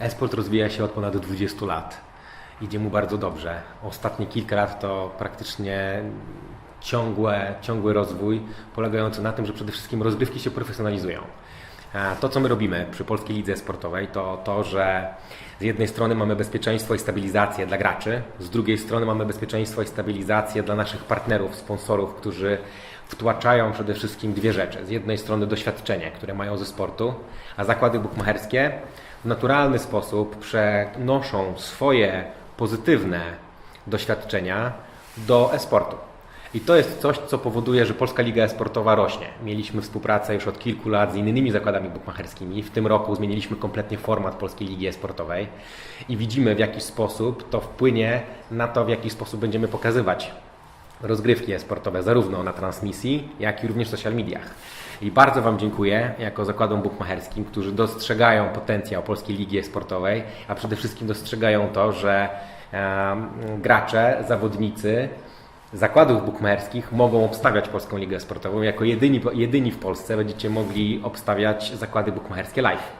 Esport rozwija się od ponad 20 lat. Idzie mu bardzo dobrze. Ostatnie kilka lat to praktycznie ciągłe, ciągły rozwój, polegający na tym, że przede wszystkim rozgrywki się profesjonalizują. To, co my robimy przy Polskiej Lidze Sportowej, to to, że z jednej strony mamy bezpieczeństwo i stabilizację dla graczy, z drugiej strony mamy bezpieczeństwo i stabilizację dla naszych partnerów, sponsorów, którzy wtłaczają przede wszystkim dwie rzeczy. Z jednej strony doświadczenie, które mają ze sportu, a zakłady bukmacherskie w naturalny sposób przenoszą swoje pozytywne doświadczenia do e-sportu. I to jest coś, co powoduje, że Polska Liga Esportowa rośnie. Mieliśmy współpracę już od kilku lat z innymi zakładami bukmacherskimi. W tym roku zmieniliśmy kompletnie format Polskiej Ligi Esportowej i widzimy w jaki sposób to wpłynie na to, w jaki sposób będziemy pokazywać rozgrywki esportowe, zarówno na transmisji, jak i również w social mediach. I bardzo Wam dziękuję jako zakładom bukmacherskim, którzy dostrzegają potencjał Polskiej Ligi Esportowej, a przede wszystkim dostrzegają to, że gracze, zawodnicy zakładów bukmacherskich mogą obstawiać Polską Ligę Sportową. Jako jedyni, jedyni w Polsce będziecie mogli obstawiać zakłady bukmacherskie live.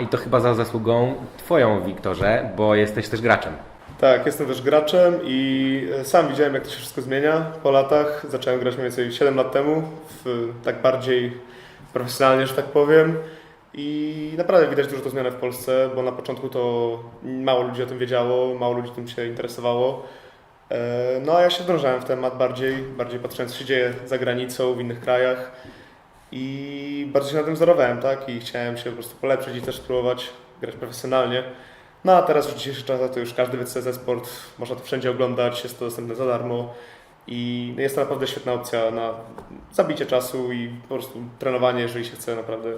I to chyba za zasługą Twoją, Wiktorze, bo jesteś też graczem. Tak, jestem też graczem i e, sam widziałem, jak to się wszystko zmienia po latach. Zacząłem grać mniej więcej 7 lat temu, w, tak bardziej profesjonalnie, że tak powiem. I naprawdę widać dużo to zmianę w Polsce, bo na początku to mało ludzi o tym wiedziało, mało ludzi tym się interesowało. E, No a ja się wdrążałem w temat bardziej, bardziej patrząc, co się dzieje za granicą, w innych krajach. I bardzo się na tym wzorowałem, tak? I chciałem się po prostu polepszyć i też spróbować grać profesjonalnie. No a teraz w dzisiejszych czasach to już każdy jest sport, można to wszędzie oglądać, jest to dostępne za darmo i jest to naprawdę świetna opcja na zabicie czasu i po prostu trenowanie, jeżeli się chce naprawdę e,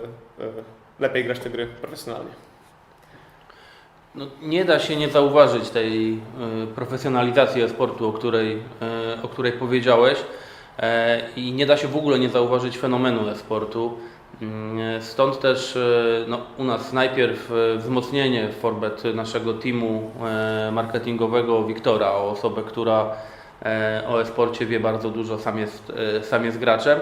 lepiej grać te gry profesjonalnie. No, nie da się nie zauważyć tej y, profesjonalizacji sportu, o której, y, o której powiedziałeś e, i nie da się w ogóle nie zauważyć fenomenu e-sportu. Mm, Stąd też y, no, u nas najpierw y, wzmocnienie Forbet naszego teamu e, marketingowego Wiktora, o osobę, która e, o e-sporcie wie bardzo dużo, sam jest, e, sam jest graczem.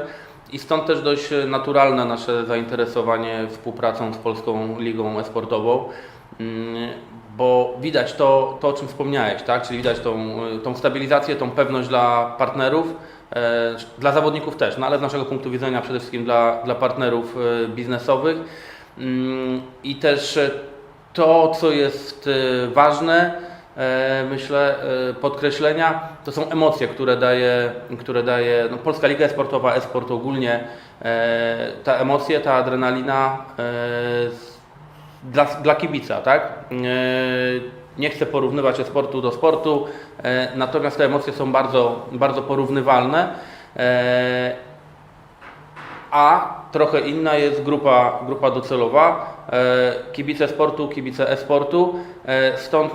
I stąd też dość naturalne nasze zainteresowanie współpracą z Polską Ligą Esportową. Mm, bo widać to, to o czym wspomniałeś, tak? czyli widać tą, tą stabilizację, tą pewność dla partnerów, e, dla zawodników też, no ale z naszego punktu widzenia przede wszystkim dla, dla partnerów e, biznesowych. Mm, I też e, to, co jest e, ważne, e, myślę, e, podkreślenia, to są emocje, które daje, które daje no, Polska Liga Sportowa, e-sport ogólnie. E, ta emocje, ta adrenalina e, dla, dla kibica, tak? Nie chcę porównywać e-sportu do sportu, e, natomiast te emocje są bardzo, bardzo porównywalne. E, A trochę inna jest grupa, grupa docelowa, e, kibice sportu, kibice e-sportu. Stąd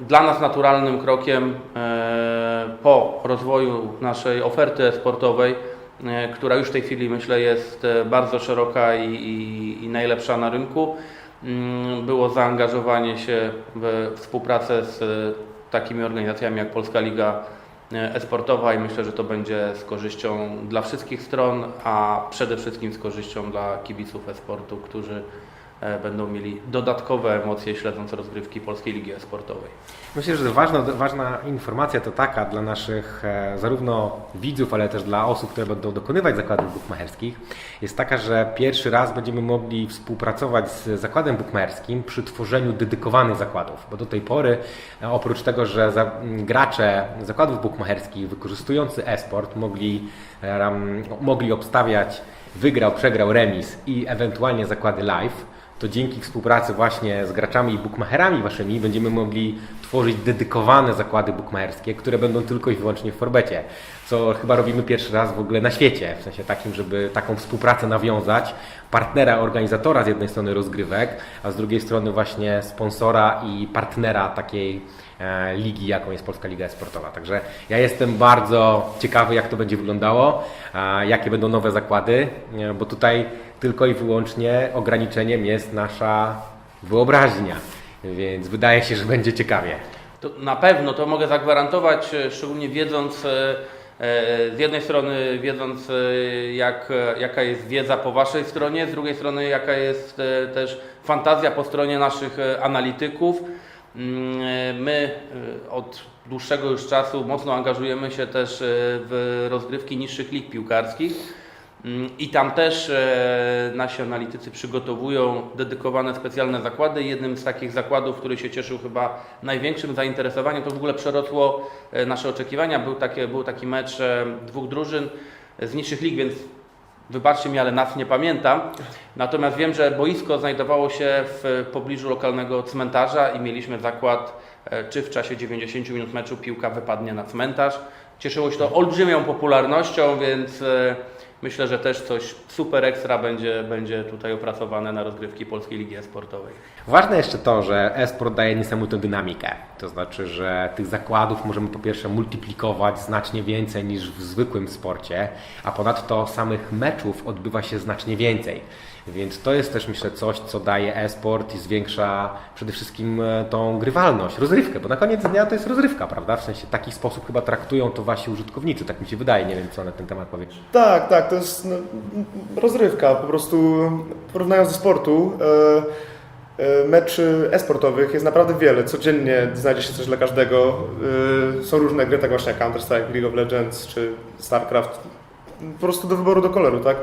dla nas naturalnym krokiem po rozwoju naszej oferty e-sportowej, która już w tej chwili myślę jest bardzo szeroka i, i, i najlepsza na rynku, było zaangażowanie się w współpracę z e, takimi organizacjami jak Polska Liga e, e-sportowa i myślę, że to będzie z korzyścią dla wszystkich stron, a przede wszystkim z korzyścią dla kibiców e-sportu, którzy będą mieli dodatkowe emocje śledząc rozgrywki Polskiej Ligi e-sportowej. Myślę, że ważna, ważna informacja to taka dla naszych e, zarówno widzów, ale też dla osób, które będą dokonywać zakładów bukmacherskich, jest taka, że pierwszy raz będziemy mogli współpracować z zakładem bukmacherskim przy tworzeniu dedykowanych zakładów, bo do tej pory e, oprócz tego, że za, gracze zakładów bukmacherskich wykorzystujący e-sport mogli, e, mogli obstawiać wygrał, przegrał, remis i ewentualnie zakłady live, to dzięki współpracy właśnie z graczami i bookmacherami waszymi będziemy mogli tworzyć dedykowane zakłady bookmacherskie, które będą tylko i wyłącznie w Forbecie, co chyba robimy pierwszy raz w ogóle na świecie, w sensie takim, żeby taką współpracę nawiązać, partnera, organizatora z jednej strony rozgrywek, a z drugiej strony właśnie sponsora i partnera takiej ligi, jaką jest Polska Liga Sportowa. Także ja jestem bardzo ciekawy, jak to będzie wyglądało, jakie będą nowe zakłady, e, bo tutaj tylko i wyłącznie ograniczeniem jest nasza wyobraźnia, więc wydaje się, że będzie ciekawie. To na pewno to mogę zagwarantować, e, szczególnie wiedząc, e, z jednej strony wiedząc e, jak, e, jaka jest wiedza po Waszej stronie, z drugiej strony jaka jest e, też fantazja po stronie naszych e, analityków. Mm, e, My e, od dłuższego już czasu mocno angażujemy się też e, w rozgrywki niższych lig piłkarskich. Mm, I tam też nasi analitycy przygotowują dedykowane specjalne zakłady. Jednym z takich zakładów, który się cieszył chyba największym zainteresowaniem, to w ogóle przerosło nasze oczekiwania. Był, takie, był taki mecz dwóch drużyn z niższych lig, więc wybaczcie mi, ale nas nie pamiętam. Natomiast wiem, że boisko znajdowało się w pobliżu lokalnego cmentarza i mieliśmy zakład, e, czy w czasie 90 minut meczu piłka wypadnie na cmentarz. Cieszyło się to olbrzymią popularnością, więc e, myślę, że też coś super ekstra będzie, będzie tutaj opracowane na rozgrywki Polskiej Ligi Sportowej. Ważne jeszcze to, że e-sport daje niesamowitą dynamikę. To znaczy, że tych zakładów możemy po pierwsze multiplikować znacznie więcej niż w zwykłym sporcie, a ponadto samych meczów odbywa się znacznie więcej. Więc to jest też myślę coś, co daje e-sport i zwiększa przede wszystkim e, tą grywalność, rozrywkę, bo na koniec dnia to jest rozrywka, prawda? W sensie taki sposób chyba traktują to wasi użytkownicy, tak mi się wydaje, nie wiem co na ten temat powiesz. Tak, tak, to jest no, rozrywka. Po prostu porównując do sportu, e, e, meczy e-sportowych jest naprawdę wiele. Codziennie znajdzie się coś dla każdego. E, są różne gry, tak właśnie jak Counter-Strike, League of Legends czy StarCraft. Po prostu do wyboru, do koloru, tak?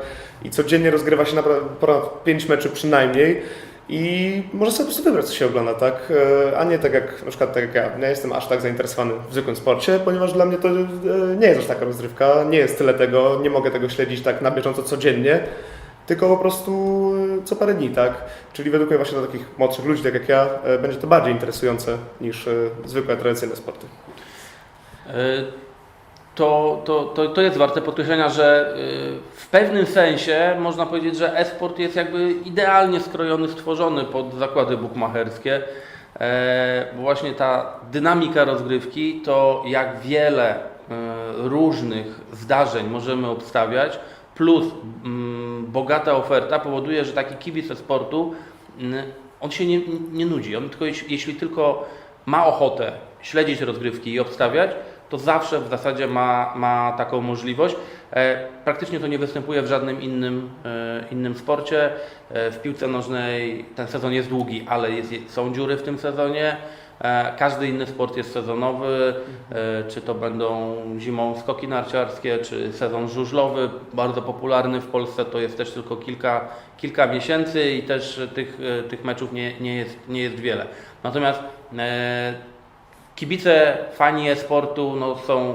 I codziennie rozgrywa się ponad 5 meczy przynajmniej. I może sobie po prostu wybrać, co się ogląda, tak? E, A nie tak jak, na przykład tak jak ja, nie jestem aż tak zainteresowany w zwykłym sporcie, ponieważ dla mnie to e, nie jest aż taka rozrywka, nie jest tyle tego, nie mogę tego śledzić tak na bieżąco codziennie, tylko po prostu e, co parę dni, tak? Czyli według mnie właśnie dla takich młodszych ludzi, tak jak ja, będzie to bardziej interesujące niż zwykłe, tradycyjne sporty. E, To, to, to, to jest warte podkreślenia, że e, w pewnym sensie można powiedzieć, że e-sport jest jakby idealnie skrojony, stworzony pod zakłady bukmacherskie, e, bo właśnie ta dynamika rozgrywki, to jak wiele e, różnych zdarzeń możemy obstawiać, plus mm, bogata oferta powoduje, że taki kibic sportu mm, on się nie, nie nudzi. On tylko, jeśli tylko ma ochotę śledzić rozgrywki i obstawiać, to zawsze w zasadzie ma, ma taką możliwość. E, praktycznie to nie występuje w żadnym innym, e, innym sporcie. E, w piłce nożnej ten sezon jest długi, ale jest, są dziury w tym sezonie. Każdy inny sport jest sezonowy, czy to będą zimą skoki narciarskie, czy sezon żużlowy, bardzo popularny w Polsce, to jest też tylko kilka, kilka miesięcy i też tych, tych meczów nie, nie, jest, nie jest wiele. Natomiast kibice, fani e-sportu no, są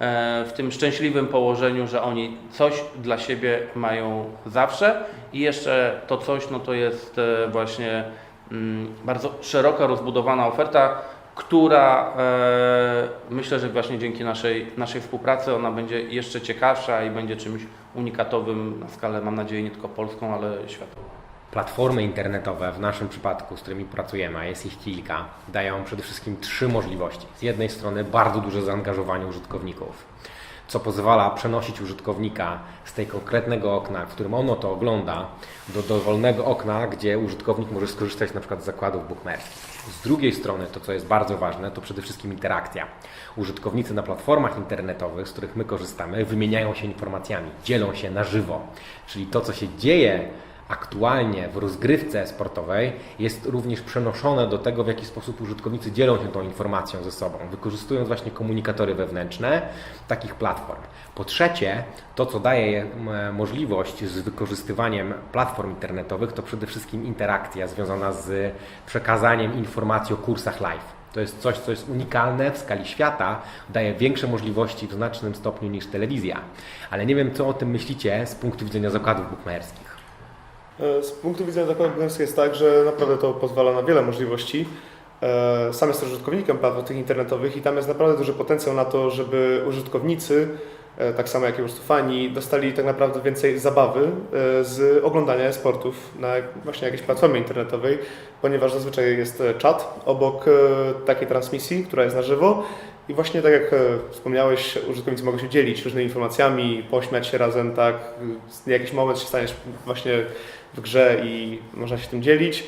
e, w tym szczęśliwym położeniu, że oni coś dla siebie mają zawsze i jeszcze to coś no, to jest e, właśnie mm, bardzo szeroka, rozbudowana oferta, która e, myślę, że właśnie dzięki naszej, naszej współpracy ona będzie jeszcze ciekawsza i będzie czymś unikatowym na skalę, mam nadzieję, nie tylko polską, ale światową. Platformy internetowe w naszym przypadku, z którymi pracujemy, a jest ich kilka, dają przede wszystkim trzy możliwości. Z jednej strony bardzo duże zaangażowanie użytkowników, co pozwala przenosić użytkownika z tej konkretnego okna, w którym ono to ogląda, do dowolnego okna, gdzie użytkownik może skorzystać na przykład z zakładów bookmerskich. Z drugiej strony, to co jest bardzo ważne, to przede wszystkim interakcja. Użytkownicy na platformach internetowych, z których my korzystamy, wymieniają się informacjami, dzielą się na żywo. Czyli to, co się dzieje aktualnie w rozgrywce sportowej jest również przenoszone do tego, w jaki sposób użytkownicy dzielą się tą informacją ze sobą, wykorzystując właśnie komunikatory wewnętrzne takich platform. Po trzecie, to co daje m, możliwość z wykorzystywaniem platform internetowych, to przede wszystkim interakcja związana z przekazaniem informacji o kursach live. To jest coś, co jest unikalne w skali świata, daje większe możliwości w znacznym stopniu niż telewizja. Ale nie wiem, co o tym myślicie z punktu widzenia zakładów bukmacherskich. E, Z punktu widzenia zakładu bukmacherskiego jest tak, że naprawdę to pozwala na wiele możliwości. E, Sam jestem użytkownikiem platform tych internetowych i tam jest naprawdę duży potencjał na to, żeby użytkownicy, e, tak samo jak i po prostu fani, dostali tak naprawdę więcej zabawy z oglądania sportów na właśnie jakiejś platformie internetowej, ponieważ zazwyczaj jest czat obok takiej transmisji, która jest na żywo i właśnie tak jak wspomniałeś, użytkownicy mogą się dzielić różnymi informacjami, pośmiać się razem, tak, jakiś moment się staniesz właśnie w grze i można się tym dzielić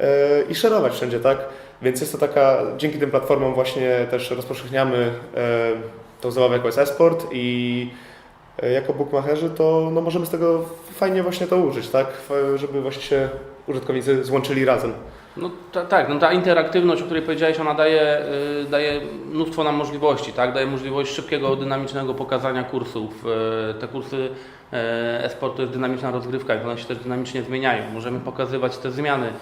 e, i szerować wszędzie, tak? Więc jest to taka, dzięki tym platformom właśnie też rozpowszechniamy e, tą zabawę jaką jest e-sport i e, jako bookmacherzy to no, możemy z tego fajnie właśnie to użyć, tak? Żeby właśnie się użytkownicy złączyli razem. No ta, tak, no ta interaktywność, o której powiedziałeś, ona daje, y, daje mnóstwo nam możliwości, tak? Daje możliwość szybkiego, dynamicznego pokazania kursów. Y, te kursy y, e-sport to jest dynamiczna rozgrywka one się też dynamicznie zmieniają. Możemy pokazywać te zmiany.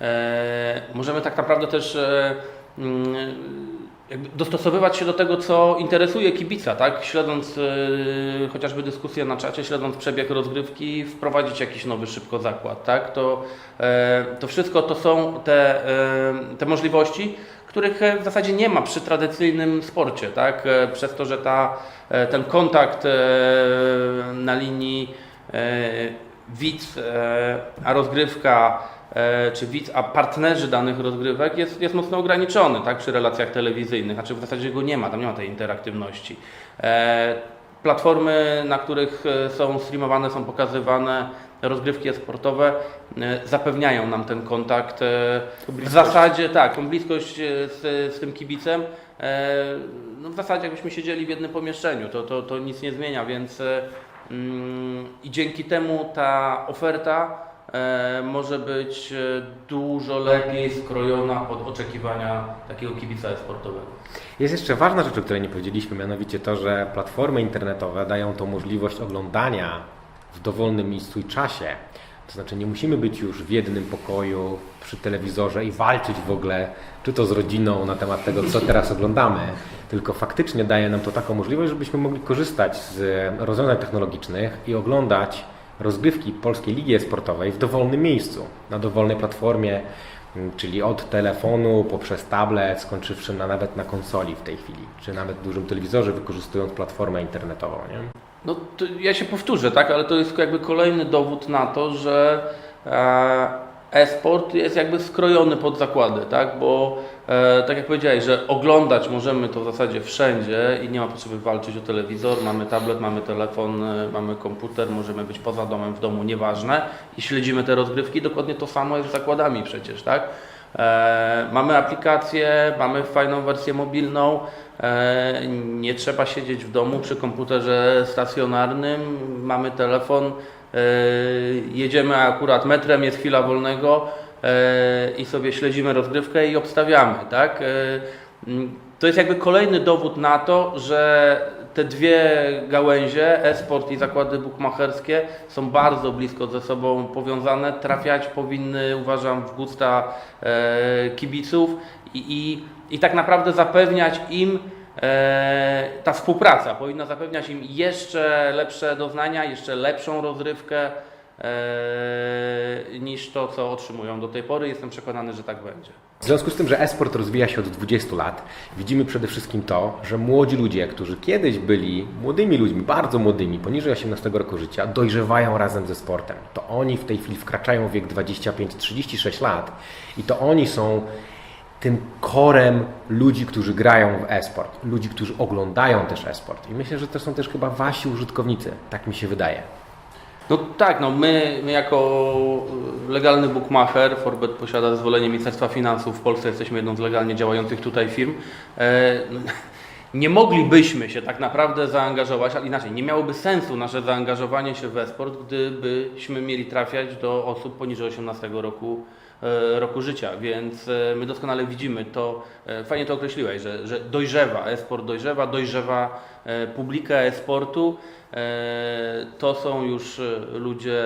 E, możemy tak naprawdę też e, mm, jakby dostosowywać się do tego, co interesuje kibica, tak? Śledząc e, chociażby dyskusję na czacie, śledząc przebieg rozgrywki, wprowadzić jakiś nowy szybko zakład, tak? To, e, to wszystko to są te, e, te możliwości, których w zasadzie nie ma przy tradycyjnym sporcie, tak? Przez to, że ta, ten kontakt na linii widz, a rozgrywka, czy widz, a partnerzy danych rozgrywek jest, jest mocno ograniczony tak, przy relacjach telewizyjnych, znaczy w zasadzie go nie ma, tam nie ma tej interaktywności. E, Platformy, na których e, są streamowane, są pokazywane rozgrywki sportowe, zapewniają nam ten kontakt. e, W zasadzie tak, tą bliskość e, z, z tym kibicem. E, No w zasadzie jakbyśmy siedzieli w jednym pomieszczeniu, to, to, to nic nie zmienia, więc e, mm, i dzięki temu ta oferta e, może być e, dużo lepiej skrojona pod oczekiwania takiego kibica sportowego. Jest jeszcze ważna rzecz, o której nie powiedzieliśmy, mianowicie to, że platformy internetowe dają tą możliwość oglądania w dowolnym miejscu i czasie. To znaczy nie musimy być już w jednym pokoju przy telewizorze i walczyć w ogóle, czy to z rodziną na temat tego, co teraz oglądamy, tylko faktycznie daje nam to taką możliwość, żebyśmy mogli korzystać z rozwiązań technologicznych i oglądać rozgrywki Polskiej Ligi Sportowej w dowolnym miejscu, na dowolnej platformie, m, czyli od telefonu poprzez tablet, skończywszy na, nawet na konsoli w tej chwili, czy nawet dużym telewizorze, wykorzystując platformę internetową. Nie? No ja się powtórzę, tak, ale to jest jakby kolejny dowód na to, że e, e-sport jest jakby skrojony pod zakłady, tak, bo e, tak jak powiedziałeś, że oglądać możemy to w zasadzie wszędzie i nie ma potrzeby walczyć o telewizor, mamy tablet, mamy telefon, e, mamy komputer, możemy być poza domem, w domu, nieważne. I śledzimy te rozgrywki, dokładnie to samo jest z zakładami przecież, tak. E, mamy aplikację, mamy fajną wersję mobilną, e, nie trzeba siedzieć w domu przy komputerze stacjonarnym, mamy telefon, jedziemy akurat metrem, jest chwila wolnego e, i sobie śledzimy rozgrywkę i obstawiamy, tak? E, to jest jakby kolejny dowód na to, że te dwie gałęzie, e-sport i zakłady bukmacherskie, są bardzo blisko ze sobą powiązane. Trafiać powinny, uważam, w gusta e, kibiców i, i, i tak naprawdę zapewniać im e, ta współpraca powinna zapewniać im jeszcze lepsze doznania, jeszcze lepszą rozrywkę e, niż to, co otrzymują do tej pory. Jestem przekonany, że tak będzie. W związku z tym, że e-sport rozwija się od 20 lat, widzimy przede wszystkim to, że młodzi ludzie, którzy kiedyś byli młodymi ludźmi, bardzo młodymi, poniżej 18 roku życia, dojrzewają razem ze sportem. To oni w tej chwili wkraczają w wiek 25-36 lat i to oni są tym korem ludzi, którzy grają w e-sport, ludzi, którzy oglądają też e-sport. I myślę, że to są też chyba wasi użytkownicy, tak mi się wydaje. No tak, no my, my jako legalny bookmacher, Forbet posiada zezwolenie Ministerstwa Finansów, w Polsce jesteśmy jedną z legalnie działających tutaj firm. E, no, nie moglibyśmy się tak naprawdę zaangażować, ale inaczej, nie miałoby sensu nasze zaangażowanie się w e-sport, gdybyśmy mieli trafiać do osób poniżej 18 roku, roku życia, więc e, my doskonale widzimy to, e, fajnie to określiłeś, że, że dojrzewa, e-sport dojrzewa, dojrzewa e, publika e-sportu. E, To są już e, ludzie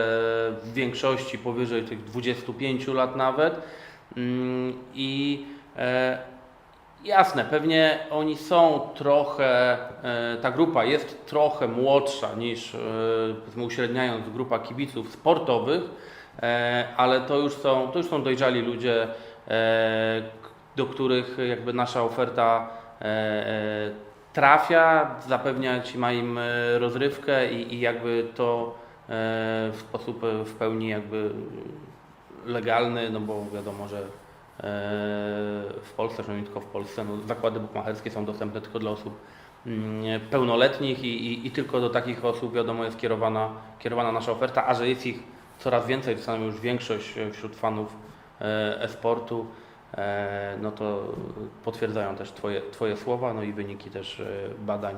w większości powyżej tych 25 lat nawet. Mm, I e, jasne, pewnie oni są trochę, e, ta grupa jest trochę młodsza niż, e, uśredniając, grupa kibiców sportowych, e, ale to już są, to już są dojrzali ludzie, e, do których jakby nasza oferta e, e, trafia, zapewniać ma im e, rozrywkę i, i jakby to e, w sposób e, w pełni jakby legalny, no bo wiadomo, że e, w Polsce, że nie tylko w Polsce, no, zakłady bukmacherskie są dostępne tylko dla osób mm, pełnoletnich i, i, i tylko do takich osób wiadomo jest kierowana, kierowana nasza oferta, a że jest ich coraz więcej, to stanowi już większość e, wśród fanów e, e-sportu, e, no to potwierdzają też twoje, twoje słowa, no i wyniki też badań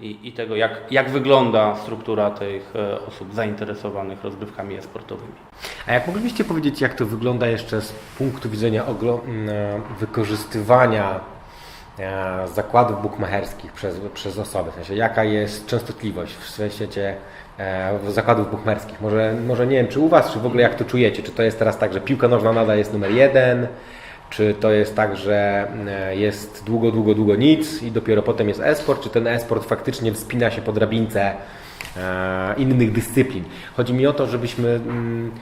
i, i, i tego, jak, jak wygląda struktura tych osób zainteresowanych rozgrywkami e-sportowymi. A jak moglibyście powiedzieć, jak to wygląda jeszcze z punktu widzenia wykorzystywania zakładów bukmacherskich przez, przez osoby? W sensie, jaka jest częstotliwość w świecie e, zakładów bukmacherskich? Może, może nie wiem, czy u Was, czy w ogóle jak to czujecie? Czy to jest teraz tak, że piłka nożna nadal jest numer jeden? Czy to jest tak, że e, jest długo, długo, długo nic i dopiero potem jest e-sport? Czy ten e-sport faktycznie wspina się po drabince e, innych dyscyplin? Chodzi mi o to, żebyśmy mm,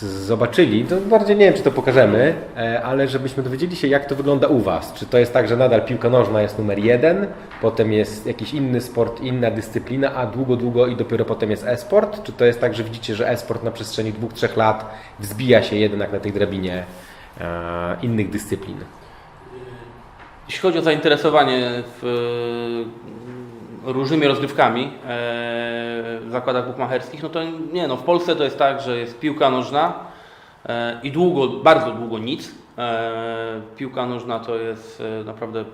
zobaczyli, to bardziej nie wiem, czy to pokażemy, e, ale żebyśmy dowiedzieli się, jak to wygląda u Was. Czy to jest tak, że nadal piłka nożna jest numer jeden, potem jest jakiś inny sport, inna dyscyplina, a długo, długo i dopiero potem jest e-sport? Czy to jest tak, że widzicie, że e-sport na przestrzeni dwóch, trzech lat wzbija się jednak na tej drabinie e, innych dyscyplin? Jeśli chodzi o zainteresowanie w, różnymi rozgrywkami e, w zakładach bukmacherskich, no to nie, no w Polsce to jest tak, że jest piłka nożna e, i długo, bardzo długo nic. E, Piłka nożna to jest naprawdę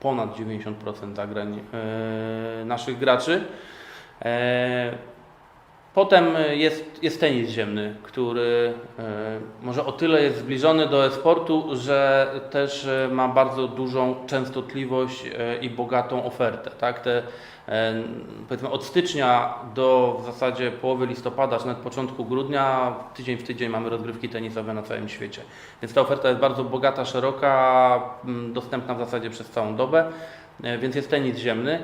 ponad 90% zagrań naszych graczy. E, Potem jest, jest tenis ziemny, który e, może o tyle jest zbliżony do e-sportu, że też e, ma bardzo dużą częstotliwość e, i bogatą ofertę. Tak? Te, e, powiedzmy od stycznia do w zasadzie połowy listopada, czy nawet początku grudnia, tydzień w tydzień mamy rozgrywki tenisowe na całym świecie. Więc ta oferta jest bardzo bogata, szeroka, dostępna w zasadzie przez całą dobę. E, Więc jest tenis ziemny.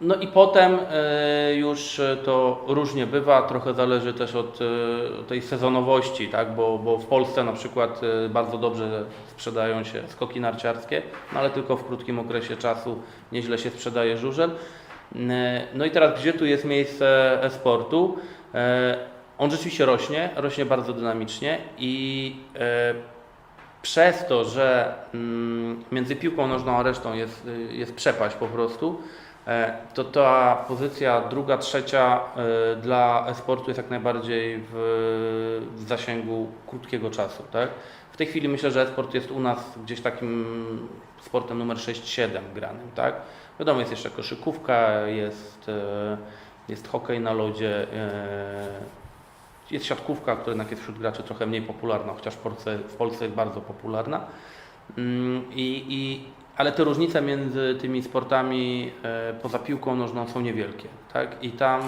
No i potem e, już to różnie bywa, trochę zależy też od e, tej sezonowości, tak? bo, bo w Polsce na przykład bardzo dobrze sprzedają się skoki narciarskie, no ale tylko w krótkim okresie czasu nieźle się sprzedaje żużel. No i teraz gdzie tu jest miejsce e-sportu? On rzeczywiście rośnie, rośnie bardzo dynamicznie i przez to, że mm, między piłką nożną a resztą jest, y, jest przepaść po prostu, e, to ta pozycja druga, trzecia e, dla e-sportu jest jak najbardziej w, zasięgu krótkiego czasu. Tak? W tej chwili myślę, że e-sport jest u nas gdzieś takim sportem numer 6-7 granym. Tak? Wiadomo, jest jeszcze koszykówka, jest, e, jest hokej na lodzie, jest siatkówka, która jednak jest wśród graczy trochę mniej popularna, chociaż w Polsce, w Polsce jest bardzo popularna. Mm, I, i, ale te różnice między tymi sportami e, poza piłką nożną są niewielkie. Tak? I, tam,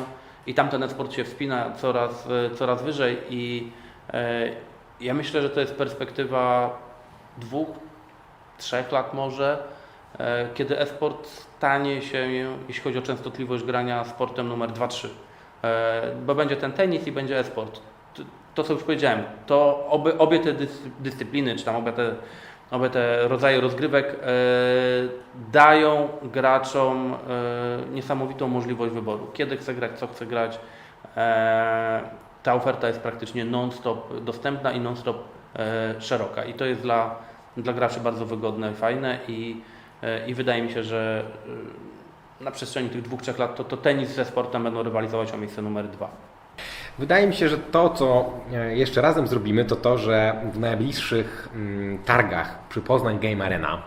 I tam ten sport się wspina coraz, e, coraz wyżej i e, ja myślę, że to jest perspektywa dwóch, trzech lat może, kiedy e-sport stanie się, jeśli chodzi o częstotliwość grania, sportem numer 2-3. E, bo będzie ten tenis i będzie e-sport. To, co już powiedziałem, to obie, obie te dys, dyscypliny, czy tam obie te, obie te rodzaje rozgrywek e, dają graczom e, niesamowitą możliwość wyboru. Kiedy chce grać, co chce grać. Ta oferta jest praktycznie non-stop dostępna i non-stop szeroka. I to jest dla, dla graczy bardzo wygodne, fajne i, i wydaje mi się, że na przestrzeni tych dwóch, trzech lat to, to tenis ze sportem będą rywalizować o miejsce numer dwa. Wydaje mi się, że to, co e, jeszcze razem zrobimy, to to, że w najbliższych mm, targach przy Poznań Game Arena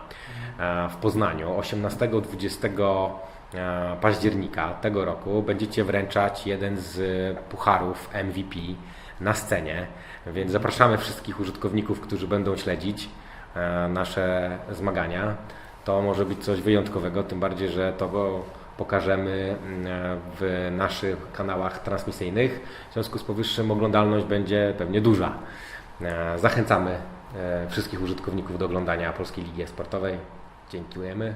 e, w Poznaniu 18-20 e, października tego roku będziecie wręczać jeden z pucharów MVP na scenie, więc zapraszamy wszystkich użytkowników, którzy będą śledzić nasze zmagania. To może być coś wyjątkowego, tym bardziej, że to pokażemy mm, w naszych kanałach transmisyjnych. W związku z powyższym oglądalność będzie pewnie duża. E, Zachęcamy e, wszystkich użytkowników do oglądania Polskiej Ligi Sportowej. Dziękujemy.